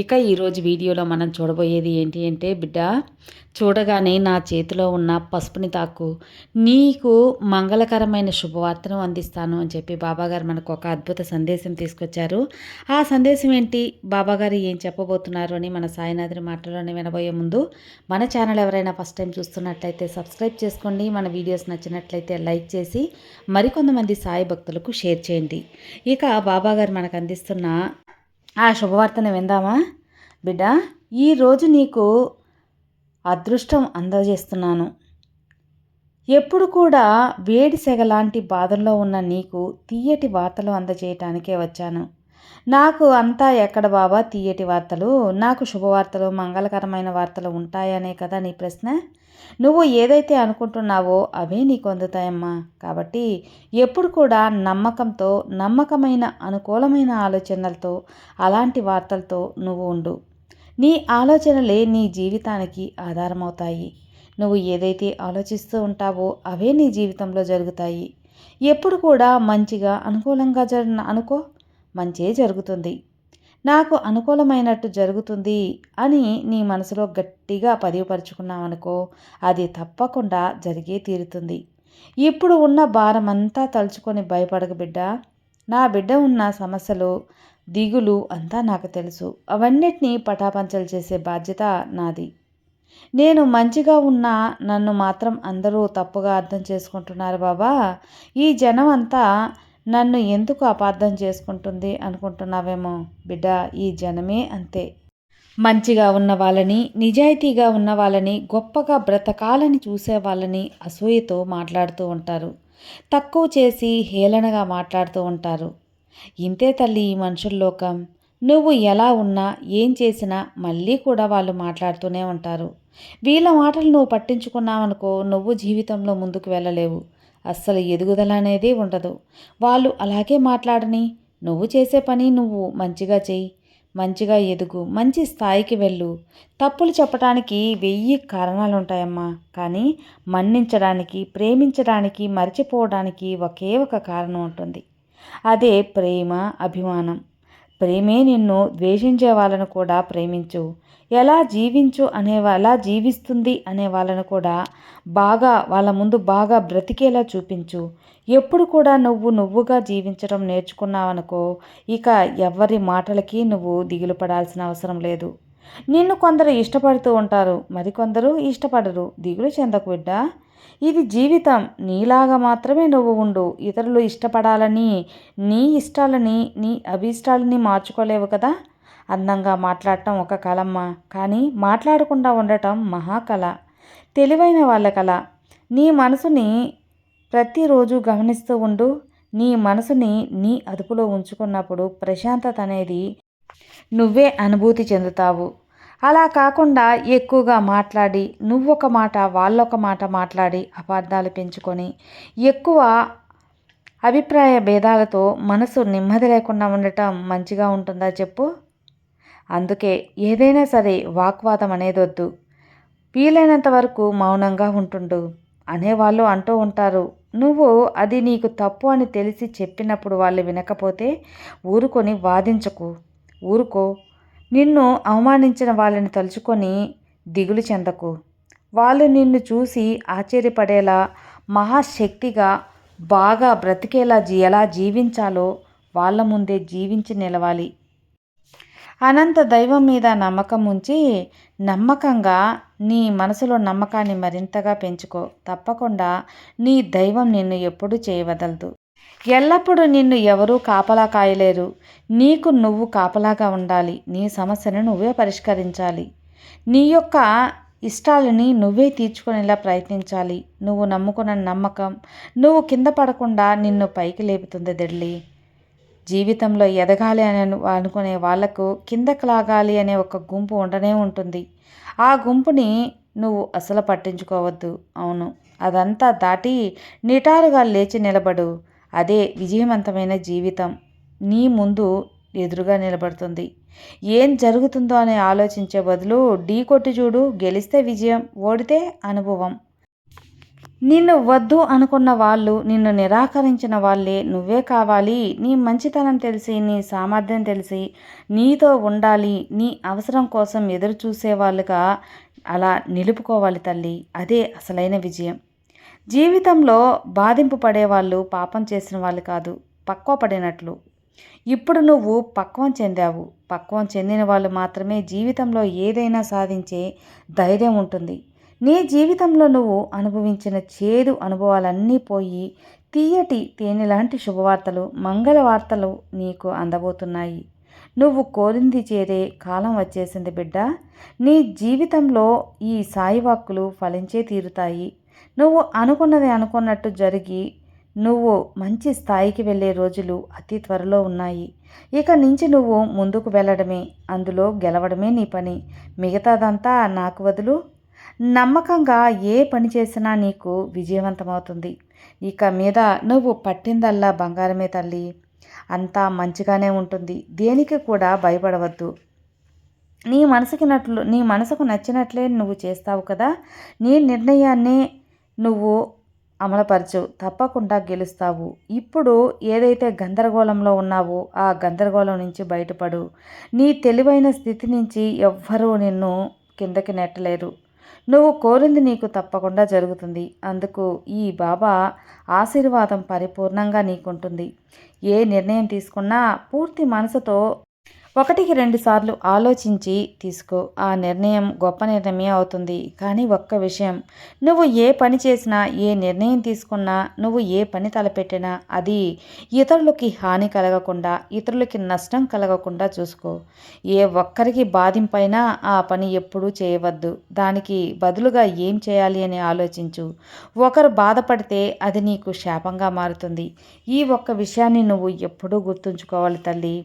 ఇక ఈరోజు వీడియోలో మనం చూడబోయేది ఏంటి అంటే బిడ్డ చూడగానే నా చేతిలో ఉన్న పసుపుని తాకు. నీకు మంగళకరమైన శుభవార్తను అందిస్తాను అని చెప్పి బాబాగారు మనకు ఒక అద్భుత సందేశం తీసుకొచ్చారు. ఆ సందేశం ఏంటి? బాబాగారు ఏం చెప్పబోతున్నారు అని మన సాయినాథుని మాటలోనే వినబోయే ముందు మన ఛానల్ ఎవరైనా ఫస్ట్ టైం చూస్తున్నట్లయితే సబ్స్క్రైబ్ చేసుకోండి. మన వీడియోస్ నచ్చినట్లయితే లైక్ చేసి మరికొంతమంది సాయి భక్తులకు షేర్ చేయండి. ఇక బాబాగారు మనకు అందిస్తున్న ఆ శుభవార్తను విందామా? బిడ్డ ఈరోజు నీకు అదృష్టం అందజేస్తున్నాను. ఎప్పుడు కూడా వేడి సెగ లాంటి బాధల్లో ఉన్న నీకు తీయటి వార్తలు అందజేయటానికే వచ్చాను. నాకు అంతా ఎక్కడ బాబా తీయటి వార్తలు? నాకు శుభవార్తలు మంగళకరమైన వార్తలు ఉంటాయనే కదా నీ ప్రశ్న? నువ్వు ఏదైతే అనుకుంటున్నావో అవే నీకు అందుతాయమ్మా. కాబట్టి ఎప్పుడు కూడా నమ్మకంతో నమ్మకమైన అనుకూలమైన ఆలోచనలతో అలాంటి వార్తలతో నువ్వు ఉండు. నీ ఆలోచనలే నీ జీవితానికి ఆధారమవుతాయి. నువ్వు ఏదైతే ఆలోచిస్తూ ఉంటావో అవే నీ జీవితంలో జరుగుతాయి. ఎప్పుడు కూడా మంచిగా అనుకూలంగా జరిగిన అనుకో మంచే జరుగుతుంది. నాకు అనుకూలమైనట్టు జరుగుతుంది అని నీ మనసులో గట్టిగా పదివపరుచుకున్నావనుకో అది తప్పకుండా జరిగే తీరుతుంది. ఇప్పుడు ఉన్న భారమంతా తలుచుకొని భయపడక బిడ్డ. నా బిడ్డ ఉన్న సమస్యలు దిగులు అంతా నాకు తెలుసు. అవన్నిటినీ పటాపంచలు చేసే బాధ్యత నాది. నేను మంచిగా ఉన్నా నన్ను మాత్రం అందరూ తప్పుగా అర్థం చేసుకుంటున్నారు బాబా. ఈ జనం అంతా నన్ను ఎందుకు అపార్థం చేసుకుంటుంది అనుకుంటున్నావేమో బిడ్డ ఈ జనమే అంతే. మంచిగా ఉన్న వాళ్ళని నిజాయితీగా ఉన్న వాళ్ళని గొప్పగా బ్రతకాలని చూసే వాళ్ళని అసూయతో మాట్లాడుతూ ఉంటారు. తక్కువ చేసి హేళనగా మాట్లాడుతూ ఉంటారు. ఇంతే తల్లి ఈ మనుషుల్లోకం నువ్వు ఎలా ఉన్నా ఏం చేసినా మళ్ళీ కూడా వాళ్ళు మాట్లాడుతూనే ఉంటారు. వీళ్ళ మాటలు నువ్వు పట్టించుకున్నావనుకో నువ్వు జీవితంలో ముందుకు వెళ్ళలేవు. అస్సలు ఎదుగుదల అనేది ఉండదు. వాళ్ళు అలాగే మాట్లాడని నువ్వు చేసే పని నువ్వు మంచిగా చెయ్యి మంచిగా ఎదుగు మంచి స్థాయికి వెళ్ళు. తప్పులు చెప్పడానికి వెయ్యి కారణాలు ఉంటాయమ్మా కానీ మన్నించడానికి ప్రేమించడానికి మర్చిపోవడానికి ఒకే ఒక కారణం ఉంటుంది. అదే ప్రేమ అభిమానం. ప్రేమే నిన్ను ద్వేషించే వాళ్ళను కూడా ప్రేమించు. ఎలా జీవించు అనే ఎలా జీవిస్తుంది అనే వాళ్ళను కూడా బాగా వాళ్ళ ముందు బాగా బ్రతికేలా చూపించు. ఎప్పుడు కూడా నువ్వు నువ్వుగా జీవించడం నేర్చుకున్నావనుకో ఇక ఎవరి మాటలకి నువ్వు దిగులు పడాల్సిన అవసరం లేదు. నిన్ను కొందరు ఇష్టపడుతూ ఉంటారు మరికొందరు ఇష్టపడరు. దిగులు చెందకు బిడ్డ. ఇది జీవితం. నీలాగా మాత్రమే నువ్వు ఉండు. ఇతరులు ఇష్టపడాలని నీ ఇష్టాలని నీ అభిష్టాలని మార్చుకోలేవు కదా? అందంగా మాట్లాడటం ఒక కళమ్మ కానీ మాట్లాడకుండా ఉండటం మహాకళ. తెలివైన వాళ్ళ కళ. నీ మనసుని ప్రతిరోజు గమనిస్తూ ఉండు. నీ మనసుని నీ అదుపులో ఉంచుకున్నప్పుడు ప్రశాంతత అనేది నువ్వే అనుభూతి చెందుతావు. అలా కాకుండా ఎక్కువగా మాట్లాడి నువ్వొక మాట వాళ్ళొక మాట మాట్లాడి అపార్థాలు పెంచుకొని ఎక్కువ అభిప్రాయ భేదాలతో మనసు నెమ్మది లేకుండా ఉండటం మంచిగా ఉంటుందా చెప్పు? అందుకే ఏదైనా సరే వాగ్వాదం అనేది వద్దు వీలైనంత వరకు మౌనంగా ఉంటుండు. అనేవాళ్ళు అంటూ ఉంటారు. నువ్వు అది నీకు తప్పు అని తెలిసి చెప్పినప్పుడు వాళ్ళు వినకపోతే ఊరుకొని వాదించకు. ఊరుకో. నిన్ను అవమానించిన వాళ్ళని తలుచుకొని దిగులు చెందకు. వాళ్ళు నిన్ను చూసి ఆశ్చర్యపడేలా మహాశక్తిగా బాగా బ్రతికేలా ఎలా జీవించాలో వాళ్ళ ముందే జీవించి నిలవాలి. అనంత దైవం మీద నమ్మకం ఉంచి నమ్మకంగా నీ మనసులో నమ్మకాన్ని మరింతగా పెంచుకో. తప్పకుండా నీ దైవం నిన్ను ఎప్పుడు చేయవదలదు. ఎల్లప్పుడూ నిన్ను ఎవరూ కాపలా కాయలేరు. నీకు నువ్వు కాపలాగా ఉండాలి. నీ సమస్యను నువ్వే పరిష్కరించాలి. నీ యొక్క ఇష్టాలని నువ్వే తీర్చుకునేలా ప్రయత్నించాలి. నువ్వు నమ్ముకున్న నమ్మకం నువ్వు కింద పడకుండా నిన్ను పైకి లేపుతుంది దిడ్లి. జీవితంలో ఎదగాలి అని అనుకునే వాళ్ళకు కిందకు లాగాలి అనే ఒక గుంపు ఉండనే ఉంటుంది. ఆ గుంపుని నువ్వు అసలు పట్టించుకోవద్దు. అవును అదంతా దాటి నిటారుగా లేచి నిలబడు. అదే విజయవంతమైన జీవితం నీ ముందు ఎదురుగా నిలబడుతుంది. ఏం జరుగుతుందో అని ఆలోచించే బదులు ఢీ కొట్టి చూడు గెలిస్తే విజయం ఓడితే అనుభవం. నిన్ను వద్దు అనుకున్న వాళ్ళు నిన్ను నిరాకరించిన వాళ్ళే నువ్వే కావాలి. నీ మంచితనం తెలిసి నీ సామర్థ్యం తెలిసి నీతో ఉండాలి. నీ అవసరం కోసం ఎదురు చూసే వాళ్ళుగా అలా నిలుపుకోవాలి తల్లి. అదే అసలైన విజయం. జీవితంలో బాధింపు పడేవాళ్ళు పాపం చేసిన వాళ్ళు కాదు పక్వ పడినట్లు. ఇప్పుడు నువ్వు పక్వం చెందావు. పక్వం చెందిన వాళ్ళు మాత్రమే జీవితంలో ఏదైనా సాధించే ధైర్యం ఉంటుంది. నీ జీవితంలో నువ్వు అనుభవించిన చేదు అనుభవాలన్నీ పోయి తీయటి తేనె లాంటి శుభవార్తలు మంగళ వార్తలు నీకు అందబోతున్నాయి. నువ్వు కోరింది చేరే కాలం వచ్చేసింది బిడ్డ. నీ జీవితంలో ఈ సాయివాక్కులు ఫలించే తీరుతాయి. నువ్వు అనుకున్నది అనుకున్నట్టు జరిగి నువ్వు మంచి స్థాయికి వెళ్ళే రోజులు అతి త్వరలో ఉన్నాయి. ఇక నుంచి నువ్వు ముందుకు వెళ్ళడమే అందులో గెలవడమే నీ పని. మిగతాదంతా నాకు వదులు. నమ్మకంగా ఏ పని చేసినా నీకు విజయవంతమవుతుంది. ఇక మీద నువ్వు పట్టిందల్లా బంగారమే తల్లి. అంతా మంచిగానే ఉంటుంది. దేనికి కూడా భయపడవద్దు. నీ మనసుకి నట్లు నీ మనసుకు నచ్చినట్లే నువ్వు చేస్తావు కదా? నీ నిర్ణయాన్నే నువ్వు అమలుపరచు తప్పకుండా గెలుస్తావు. ఇప్పుడు ఏదైతే గందరగోళంలో ఉన్నావో ఆ గందరగోళం నుంచి బయటపడు. నీ తెలివైన స్థితి నుంచి ఎవ్వరూ నిన్ను కిందకి నెట్టలేరు. నువ్వు కోరింది నీకు తప్పకుండా జరుగుతుంది. అందుకు ఈ బాబా ఆశీర్వాదం పరిపూర్ణంగా నీకుంటుంది. ఏ నిర్ణయం తీసుకున్నా పూర్తి మనసుతో ఒకటికి రెండు సార్లు ఆలోచించి తీసుకో. ఆ నిర్ణయం గొప్ప నిర్ణయమే అవుతుంది. కానీ ఒక్క విషయం. నువ్వు ఏ పని చేసినా ఏ నిర్ణయం తీసుకున్నా నువ్వు ఏ పని తలపెట్టినా అది ఇతరులకి హాని కలగకుండా ఇతరులకి నష్టం కలగకుండా చూసుకో. ఏ ఒక్కరికి బాధింపైనా ఆ పని ఎప్పుడూ చేయవద్దు. దానికి బదులుగా ఏం చేయాలి అని ఆలోచించు. ఒకరు బాధపడితే అది నీకు శాపంగా మారుతుంది. ఈ ఒక్క విషయాన్ని నువ్వు ఎప్పుడూ గుర్తుంచుకోవాలి తల్లి.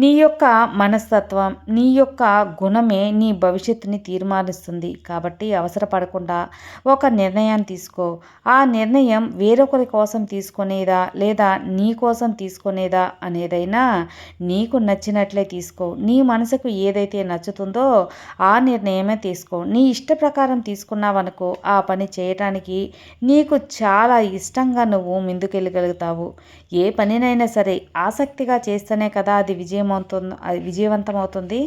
నీ యొక్క మనస్తత్వం నీ యొక్క గుణమే నీ భవిష్యత్తుని తీర్మానిస్తుంది. కాబట్టి అవసరపడకుండా ఒక నిర్ణయాన్ని తీసుకో. ఆ నిర్ణయం వేరొకరి కోసం తీసుకునేదా లేదా నీ కోసం తీసుకునేదా అనేదైనా నీకు నచ్చినట్లే తీసుకో. నీ మనసుకు ఏదైతే నచ్చుతుందో ఆ నిర్ణయమే తీసుకో. నీ ఇష్ట ప్రకారం తీసుకున్నావనుకో ఆ పని చేయటానికి నీకు చాలా ఇష్టంగా నువ్వు ముందుకెళ్ళగలుగుతావు. ఏ పనినైనా సరే ఆసక్తిగా చేస్తేనే కదా అది విజయం అది విజయవంతమవుతుంది.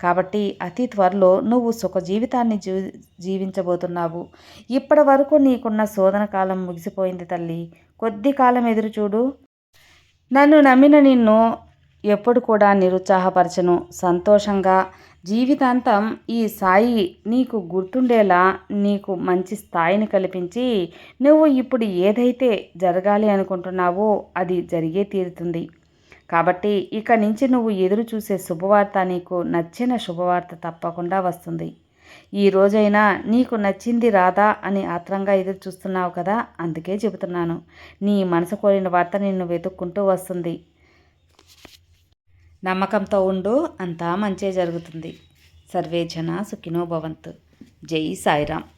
కాబట్టి అతి త్వరలో నువ్వు సుఖ జీవితాన్ని జీ జీవించబోతున్నావు. ఇప్పటి వరకు నీకున్న శోధన కాలం ముగిసిపోయింది తల్లి. కొద్ది కాలం ఎదురు చూడు. నన్ను నమ్మిన నిన్ను ఎప్పుడు కూడా నిరుత్సాహపరచను. సంతోషంగా జీవితాంతం ఈ సాయి నీకు గుర్తుండేలా నీకు మంచి స్థాయిని కల్పించి నువ్వు ఇప్పుడు ఏదైతే జరగాలి అనుకుంటున్నావో అది జరిగే తీరుతుంది. కాబట్టి ఇక నుంచి నువ్వు ఎదురు చూసే శుభవార్త నీకు నచ్చిన శుభవార్త తప్పకుండా వస్తుంది. ఈ రోజైనా నీకు నచ్చింది రాదా అని ఆత్రంగా ఎదురు చూస్తున్నావు కదా అందుకే చెబుతున్నాను. నీ మనసు కోరిన వార్త నిన్ను వెతుక్కుంటూ వస్తుంది. నమ్మకంతో ఉండు అంతా మంచే జరుగుతుంది. సర్వే జన సుఖినో భవంతు. జై సాయిరామ్.